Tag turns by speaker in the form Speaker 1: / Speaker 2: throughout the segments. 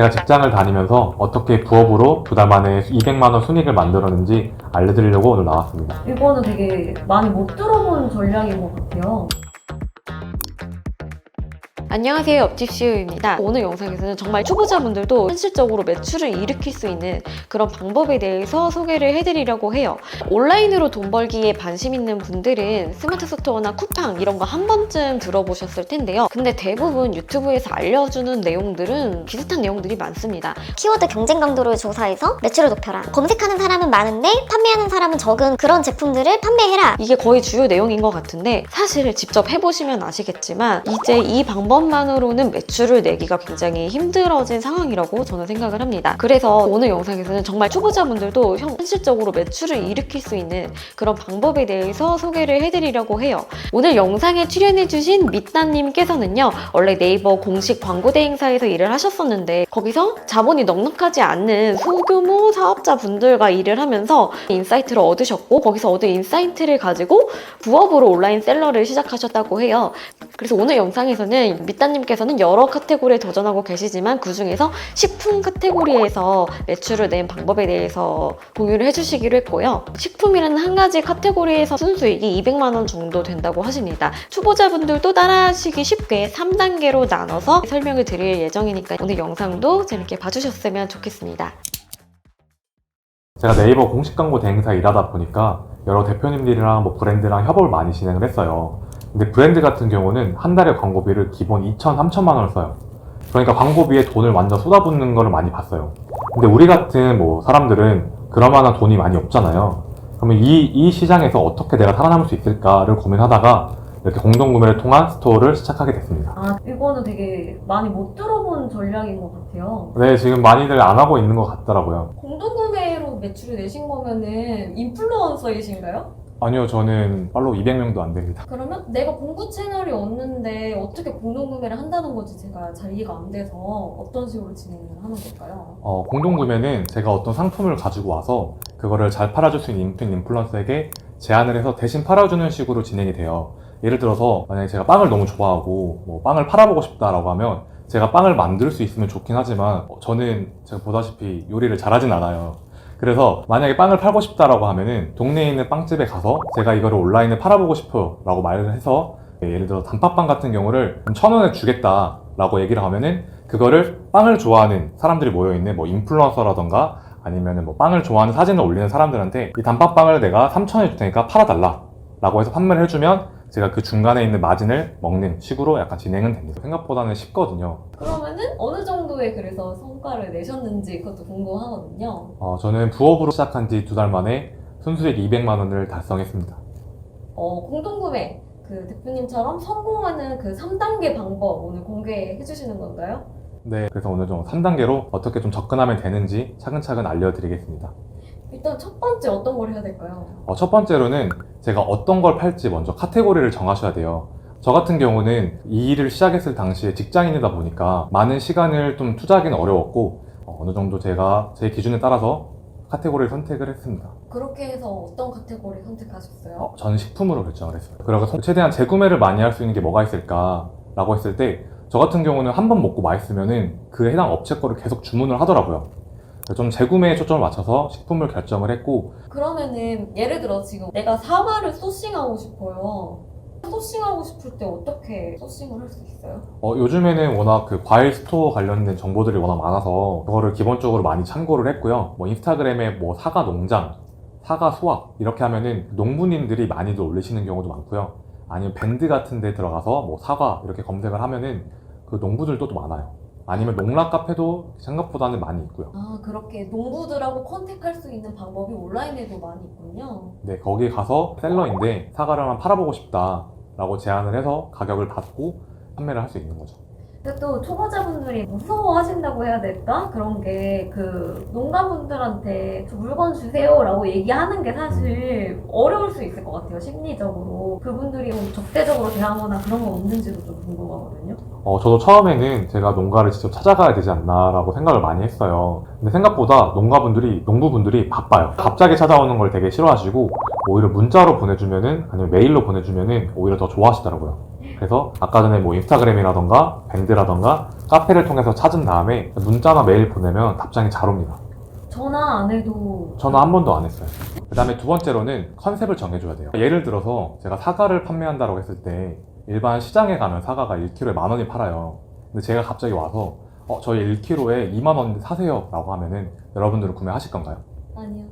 Speaker 1: 제가 직장을 다니면서 어떻게 부업으로 두 달 만에 200만 원 순익을 만들었는지 알려드리려고 오늘 나왔습니다.
Speaker 2: 이거는 되게 많이 못 들어본 전략인 것 같아요.
Speaker 3: 안녕하세요 업집시우입니다 오늘 영상에서는 정말 초보자분들도 현실적으로 매출을 일으킬 수 있는 그런 방법에 대해서 소개를 해드리려고 해요 온라인으로 돈 벌기에 관심 있는 분들은 스마트 스토어나 쿠팡 이런 거 한 번쯤 들어보셨을 텐데요 근데 대부분 유튜브에서 알려주는 내용들은 비슷한 내용들이 많습니다
Speaker 4: 키워드 경쟁 강도를 조사해서 매출을 높여라. 검색하는 사람은 많은데 판매하는 사람은 적은 그런 제품들을 판매해라.
Speaker 3: 이게 거의 주요 내용인 것 같은데 사실 직접 해보시면 아시겠지만 이제 이 방법 만으로는 매출을 내기가 굉장히 힘들어진 상황이라고 저는 생각을 합니다. 그래서 오늘 영상에서는 정말 초보자분들도 현- 현실적으로 매출을 일으킬 수 있는 그런 방법에 대해서 소개를 해드리려고 해요. 오늘 영상에 출연해주신 밑단님께서는요 원래 네이버 공식 광고 대 행사에서 일을 하셨었는데 거기서 자본이 넉넉하지 않는 소규모 사업자분들과 일을 하면서 인사이트를 얻으셨고 거기서 얻은 인사이트를 가지고 부업으로 온라인 셀러를 시작하셨다고 해요. 그래서 오늘 영상에서는 밑단님께서는 여러 카테고리에 도전하고 계시지만 그 중에서 식품 카테고리에서 매출을 낸 방법에 대해서 공유를 해주시기로 했고요. 식품이라는 한 가지 카테고리에서 순수익이 200만 원 정도 된다고 하십니다. 초보자분들도 따라하시기 쉽게 3단계로 나눠서 설명을 드릴 예정이니까 오늘 영상도 재밌게 봐주셨으면 좋겠습니다.
Speaker 1: 제가 네이버 공식 광고 대행사 일하다 보니까 여러 대표님들이랑 뭐 브랜드랑 협업을 많이 진행을 했어요. 근데 브랜드 같은 경우는 한 달에 광고비를 기본 2천, 3천만 원을 써요. 그러니까 광고비에 돈을 완전 쏟아붓는 거를 많이 봤어요. 근데 우리 같은 뭐 사람들은 그럴 만한 돈이 많이 없잖아요. 그러면 이, 이 시장에서 어떻게 내가 살아남을 수 있을까를 고민하다가 이렇게 공동구매를 통한 스토어를 시작하게 됐습니다.
Speaker 2: 아, 이거는 되게 많이 못 들어본 전략인 것 같아요.
Speaker 1: 네, 지금 많이들 안 하고 있는 것 같더라고요.
Speaker 2: 공동구매로 매출을 내신 거면은 인플루언서이신가요?
Speaker 1: 아니요, 저는 팔로우 200명도 안 됩니다.
Speaker 2: 그러면 내가 공구 채널이 없는데 어떻게 공동 구매를 한다는 건지 제가 잘 이해가 안 돼서 어떤 식으로 진행을 하는 걸까요?
Speaker 1: 어, 공동구매는 제가 어떤 상품을 가지고 와서 그거를 잘 팔아줄 수 있는 인플- 인플루언서에게 제안을 해서 대신 팔아주는 식으로 진행이 돼요. 예를 들어서 만약에 제가 빵을 너무 좋아하고 뭐 빵을 팔아보고 싶다라고 하면 제가 빵을 만들 수 있으면 좋긴 하지만 어, 저는 제가 보다시피 요리를 잘하진 않아요. 그래서 만약에 빵을 팔고 싶다라고 하면은 동네에 있는 빵집에 가서 제가 이거를 온라인에 팔아보고 싶어요 라고 말을 해서 예를 들어 단팥빵 같은 경우를 천 원에 주겠다 라고 얘기를 하면은 그거를 빵을 좋아하는 사람들이 모여있는 뭐 인플루언서라던가 아니면은 뭐 빵을 좋아하는 사진을 올리는 사람들한테 이 단팥빵을 내가 3천원에 줄 테니까 팔아달라 라고 해서 판매를 해주면 제가 그 중간에 있는 마진을 먹는 식으로 약간 진행은 됩니다. 생각보다는 쉽거든요.
Speaker 2: 그러면은 어느 정도 의 그래서 성과를 내셨는지 그것도 궁금하거든요.
Speaker 1: 어, 저는 부업으로 시작한 지 두 달 만에 순수익 200만 원을 달성했습니다.
Speaker 2: 어, 공동구매 그 대표님처럼 성공하는 그 3단계 방법 오늘 공개해 주시는 건가요?
Speaker 1: 네, 그래서 오늘 좀 3단계로 어떻게 좀 접근하면 되는지 차근차근 알려드리겠습니다.
Speaker 2: 일단 첫 번째 어떤 걸 해야 될까요?
Speaker 1: 어, 첫 번째로는 제가 어떤 걸 팔지 먼저 카테고리를 정하셔야 돼요. 저 같은 경우는 이 일을 시작했을 당시에 직장인이다 보니까 많은 시간을 좀 투자하기는 어려웠고 어, 느 정도 제가 제 기준에 따라서 카테고리를 선택을 했습니다.
Speaker 2: 그렇게 해서 어떤 카테고리 선택하셨어요?
Speaker 1: 어, 저는 식품으로 결정을 했어요. 그래서 최대한 재구매를 많이 할 수 있는 게 뭐가 있을까라고 했을 때 저 같은 경우는 한 번 먹고 맛있으면은 그 해당 업체 거를 계속 주문을 하더라고요. 좀 재구매에 초점을 맞춰서 식품을 결정을 했고
Speaker 2: 그러면은 예를 들어 지금 내가 사과를 소싱하고 싶어요. 소싱하고 싶을 때 어떻게 소싱을 할 수 있어요?
Speaker 1: 어, 요즘에는 워낙 그 과일 스토어 관련된 정보들이 워낙 많아서 그거를 기본적으로 많이 참고를 했고요. 뭐 인스타그램에 뭐 사과 농장, 사과 수확 이렇게 하면은 농부님들이 많이들 올리시는 경우도 많고요. 아니면 밴드 같은 데 들어가서 뭐 사과 이렇게 검색을 하면은 그 농부들도 또 많아요. 아니면 농락 카페도 생각보다는 많이 있고요.
Speaker 2: 아 그렇게 농부들하고 컨택할 수 있는 방법이 온라인에도 많이 있군요.
Speaker 1: 네, 거기 가서 셀러인데 사과를 한번 팔아보고 싶다 라고 제안을 해서 가격을 받고 판매를 할 수 있는 거죠.
Speaker 2: 근데 또 초보자분들이 무서워하신다고 해야 될까? 그런 게 그 농가분들한테 저 물건 주세요라고 얘기하는 게 사실 어려울 수 있을 것 같아요 심리적으로 그분들이 뭐 적대적으로 대하거나 그런 거 없는지도 좀 궁금하거든요.
Speaker 1: 어, 저도 처음에는 제가 농가를 직접 찾아가야 되지 않나라고 생각을 많이 했어요. 근데 생각보다 농가분들이, 농부분들이 바빠요. 갑자기 찾아오는 걸 되게 싫어하시고, 오히려 문자로 보내주면은, 아니면 메일로 보내주면은, 오히려 더 좋아하시더라고요. 그래서 아까 전에 뭐 인스타그램이라던가 밴드라던가 카페를 통해서 찾은 다음에 문자나 메일 보내면 답장이 잘 옵니다.
Speaker 2: 전화 안 해도
Speaker 1: 전화 한 번도 안 했어요. 그 다음에 두 번째로는 컨셉을 정해줘야 돼요. 예를 들어서 제가 사과를 판매한다고 했을 때 일반 시장에 가면 사과가 1kg에 만 원이 팔아요. 근데 제가 갑자기 와서 어, 저희 1kg에 2만 원인데 사세요 라고 하면은 여러분들은 구매하실 건가요?
Speaker 2: 아니요.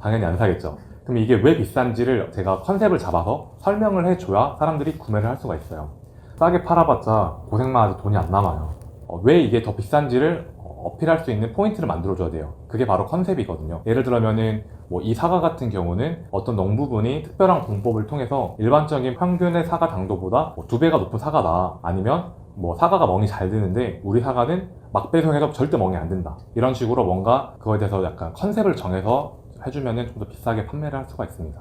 Speaker 1: 당연히 안 사겠죠. 그럼 이게 왜 비싼지를 제가 컨셉을 잡아서 설명을 해줘야 사람들이 구매를 할 수가 있어요. 싸게 팔아봤자 고생만 하지 돈이 안 남아요. 어, 왜 이게 더 비싼지를 어, 어필할 수 있는 포인트를 만들어줘야 돼요. 그게 바로 컨셉이거든요. 예를 들면은 뭐 이 사과 같은 경우는 어떤 농부분이 특별한 공법을 통해서 일반적인 평균의 사과 당도보다 뭐 두 배가 높은 사과다. 아니면 뭐 사과가 멍이 잘 드는데 우리 사과는 막 배송해서 절대 멍이 안 든다. 이런 식으로 뭔가 그거에 대해서 약간 컨셉을 정해서 해주면은 좀더 비싸게 판매를 할 수가 있습니다.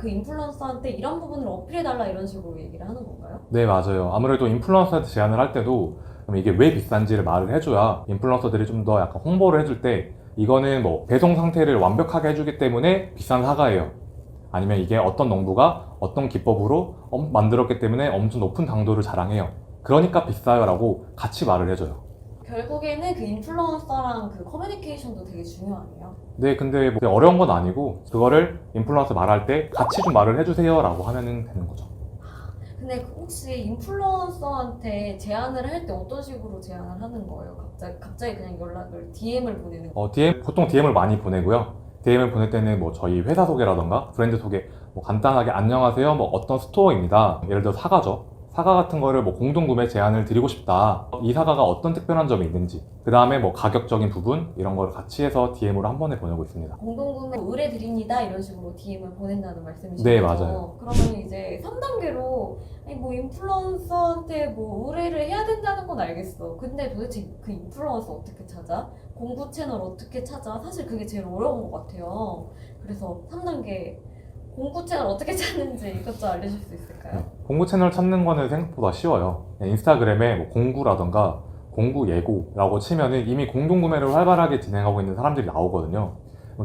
Speaker 2: 그 인플루언서한테 이런 부분을 어필해달라 이런 식으로 얘기를 하는 건가요?
Speaker 1: 네, 맞아요. 아무래도 인플루언서한테 제안을 할 때도 이게 왜 비싼지를 말을 해줘야 인플루언서들이 좀 더 약간 홍보를 해줄 때 이거는 뭐 배송 상태를 완벽하게 해주기 때문에 비싼 사과예요. 아니면 이게 어떤 농부가 어떤 기법으로 엄- 만들었기 때문에 엄청 높은 당도를 자랑해요. 그러니까 비싸요라고 같이 말을 해줘요.
Speaker 2: 결국에는 그 인플루언서랑 그 커뮤니케이션도 되게 중요하네요.
Speaker 1: 네, 근데 뭐 어려운 건 아니고 그거를 인플루언서 말할 때 같이 좀 말을 해주세요라고 하면은 되는 거죠.
Speaker 2: 근데 그 혹시 인플루언서한테 제안을 할 때 어떤 식으로 제안을 하는 거예요? 갑자기, 갑자기 그냥 연락을 DM을 보내는 거예요?
Speaker 1: 어, DM, 보통 DM을 많이 보내고요. DM을 보낼 때는 뭐 저희 회사 소개라던가 브랜드 소개, 뭐 간단하게 안녕하세요, 뭐 어떤 스토어입니다. 예를 들어 사과죠. 사과 같은 거를 뭐 공동구매 제안을 드리고 싶다. 이 사과가 어떤 특별한 점이 있는지. 그 다음에 뭐 가격적인 부분, 이런 걸 같이 해서 DM으로 한 번에 보내고 있습니다.
Speaker 2: 공동구매 의뢰 드립니다 이런 식으로 DM을 보낸다는 말씀이시죠?
Speaker 1: 네, 맞아요.
Speaker 2: 그러면 이제 3단계로 아니 뭐 인플루언서한테 뭐 의뢰를 해야 된다는 건 알겠어. 근데 도대체 그 인플루언서 어떻게 찾아? 공구 채널 어떻게 찾아? 사실 그게 제일 어려운 것 같아요. 그래서 3단계 공구 채널 어떻게 찾는지 이것도 알려줄 수 있을까요?
Speaker 1: 공구 채널 찾는 거는 생각보다 쉬워요. 그냥 인스타그램에 뭐 공구라던가 공구 예고라고 치면은 이미 공동 구매를 활발하게 진행하고 있는 사람들이 나오거든요.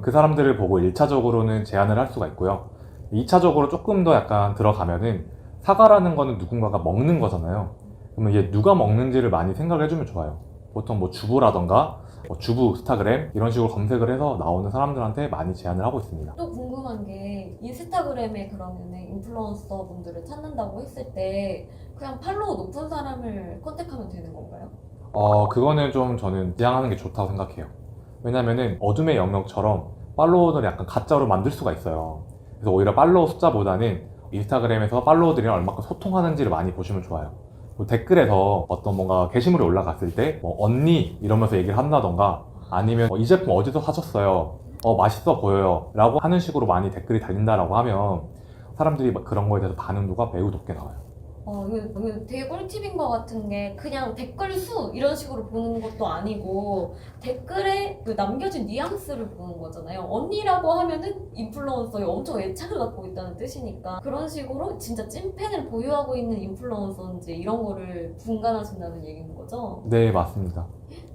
Speaker 1: 그 사람들을 보고 1차적으로는 제안을 할 수가 있고요. 2차적으로 조금 더 약간 들어가면은 사과라는 거는 누군가가 먹는 거잖아요. 그러면 이게 누가 먹는지를 많이 생각을 해주면 좋아요. 보통 뭐 주부라던가 뭐 주부 스타그램 이런 식으로 검색을 해서 나오는 사람들한테 많이 제안을 하고 있습니다.
Speaker 2: 또 궁금한 게 인스타그램에 그러면 인플루언서 분들을 찾는다고 했을 때 그냥 팔로우 높은 사람을 컨택하면 되는 건가요?
Speaker 1: 어, 그거는 좀 저는 지향하는 게 좋다고 생각해요. 왜냐면은 어둠의 영역처럼 팔로워들을 약간 가짜로 만들 수가 있어요. 그래서 오히려 팔로워 숫자보다는 인스타그램에서 팔로워들이랑 얼마큼 소통하는지를 많이 보시면 좋아요. 뭐 댓글에서 어떤 뭔가 게시물이 올라갔을 때, 뭐 언니 이러면서 얘기를 한다던가 아니면 어, 이 제품 어디서 사셨어요? 어, 맛있어 보여요. 라고 하는 식으로 많이 댓글이 달린다라고 하면 사람들이 막 그런 거에 대해서 반응도가 매우 높게 나와요.
Speaker 2: 어, 이거, 이거 되게 꿀팁인 것 같은 게 그냥 댓글 수 이런 식으로 보는 것도 아니고 댓글에 그 남겨진 뉘앙스를 보는 거잖아요. 언니라고 하면은 인플루언서에 엄청 애착을 갖고 있다는 뜻이니까 그런 식으로 진짜 찐팬을 보유하고 있는 인플루언서인지 이런 거를 분간하신다는 얘기인 거죠.
Speaker 1: 네, 맞습니다.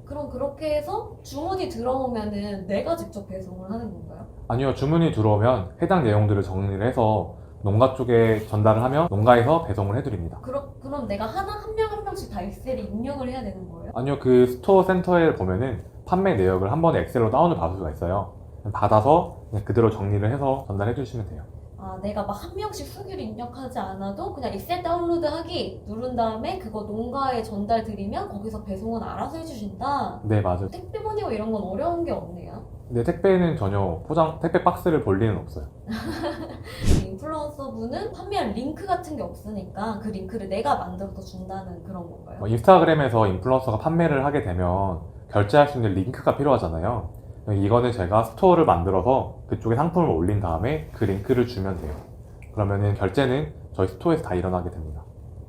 Speaker 2: 그럼 그렇게 해서 주문이 들어오면은 내가 직접 배송을 하는 건가요?
Speaker 1: 아니요, 주문이 들어오면 해당 내용들을 정리를 해서 농가 쪽에 전달을 하면 농가에서 배송을 해드립니다.
Speaker 2: 그럼, 그럼 내가 하나 한 명 한 명씩 다 엑셀에 입력을 해야 되는 거예요?
Speaker 1: 아니요, 그 스토어 센터에 보면은 판매 내역을 한 번에 엑셀로 다운을 받을 수가 있어요. 받아서 그냥 그대로 정리를 해서 전달해 주시면 돼요.
Speaker 2: 아, 내가 막 한 명씩 수기를 입력하지 않아도 그냥 엑셀 다운로드 하기 누른 다음에 그거 농가에 전달 드리면 거기서 배송은 알아서 해주신다.
Speaker 1: 네, 맞아요.
Speaker 2: 택배 보내고 이런 건 어려운 게 없네요.
Speaker 1: 근데 택배는 전혀 포장, 택배 박스를 볼 리는 없어요.
Speaker 2: 그 인플루언서 분은 판매할 링크 같은 게 없으니까 그 링크를 내가 만들어서 준다는 그런 건가요?
Speaker 1: 뭐 인스타그램에서 인플루언서가 판매를 하게 되면 결제할 수 있는 링크가 필요하잖아요. 이거는 제가 스토어를 만들어서 그쪽에 상품을 올린 다음에 그 링크를 주면 돼요. 그러면은 결제는 저희 스토어에서 다 일어나게 됩니다.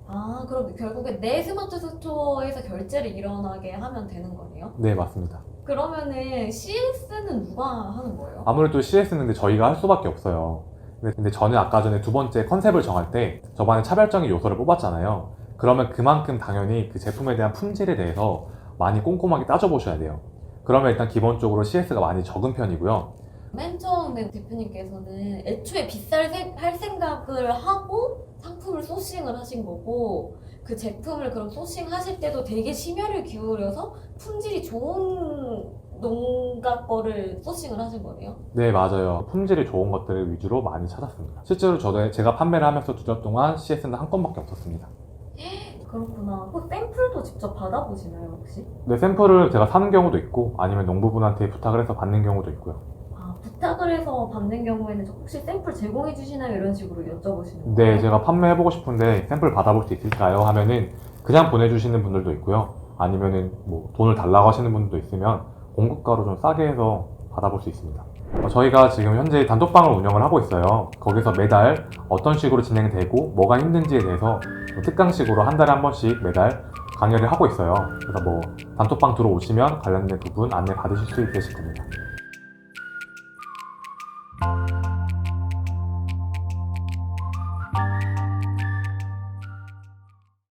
Speaker 2: 아, 그럼 결국에 내 스마트 스토어에서 결제를 일어나게 하면 되는 거네요?
Speaker 1: 네, 맞습니다.
Speaker 2: 그러면은 CS는 누가 하는 거예요?
Speaker 1: 아무래도 CS는 근데 저희가 할 수밖에 없어요. 근데, 저는 아까 전에 두 번째 컨셉을 정할 때 저번에 차별적인 요소를 뽑았잖아요. 그러면 그만큼 당연히 그 제품에 대한 품질에 대해서 많이 꼼꼼하게 따져보셔야 돼요. 그러면 일단 기본적으로 CS가 많이 적은 편이고요.
Speaker 2: 맨 처음에 대표님께서는 애초에 비쌀 생, 할 생각을 하고 상품을 소싱을 하신 거고 그 제품을 그럼 소싱하실 때도 되게 심혈을 기울여서 품질이 좋은 농가 거를 소싱을 하신 거네요.
Speaker 1: 네, 맞아요. 품질이 좋은 것들을 위주로 많이 찾았습니다. 실제로 저도 제가 판매를 하면서 두 달 동안 CS는 한 건밖에 없었습니다.
Speaker 2: 그렇구나. 혹 샘플도 직접 받아보시나요 혹시?
Speaker 1: 네, 샘플을 제가 사는 경우도 있고 아니면 농부분한테 부탁을 해서 받는 경우도 있고요.
Speaker 2: 아, 부탁을 해서 받는 경우에는 저 혹시 샘플 제공해 주시나요? 이런 식으로 여쭤보시는 거예요?
Speaker 1: 네, 제가 판매해보고 싶은데 샘플 받아볼 수 있을까요? 하면은 그냥 보내주시는 분들도 있고요. 아니면은 뭐 돈을 달라고 하시는 분들도 있으면 공급가로 좀 싸게 해서 받아볼 수 있습니다. 어, 저희가 지금 현재 단톡방을 운영을 하고 있어요. 거기서 매달 어떤 식으로 진행되고 뭐가 힘든지에 대해서 뭐 특강식으로 한 달에 한 번씩 매달 강의를 하고 있어요. 그래서 뭐 단톡방 들어오시면 관련된 부분 안내 받으실 수 있으실 겁니다.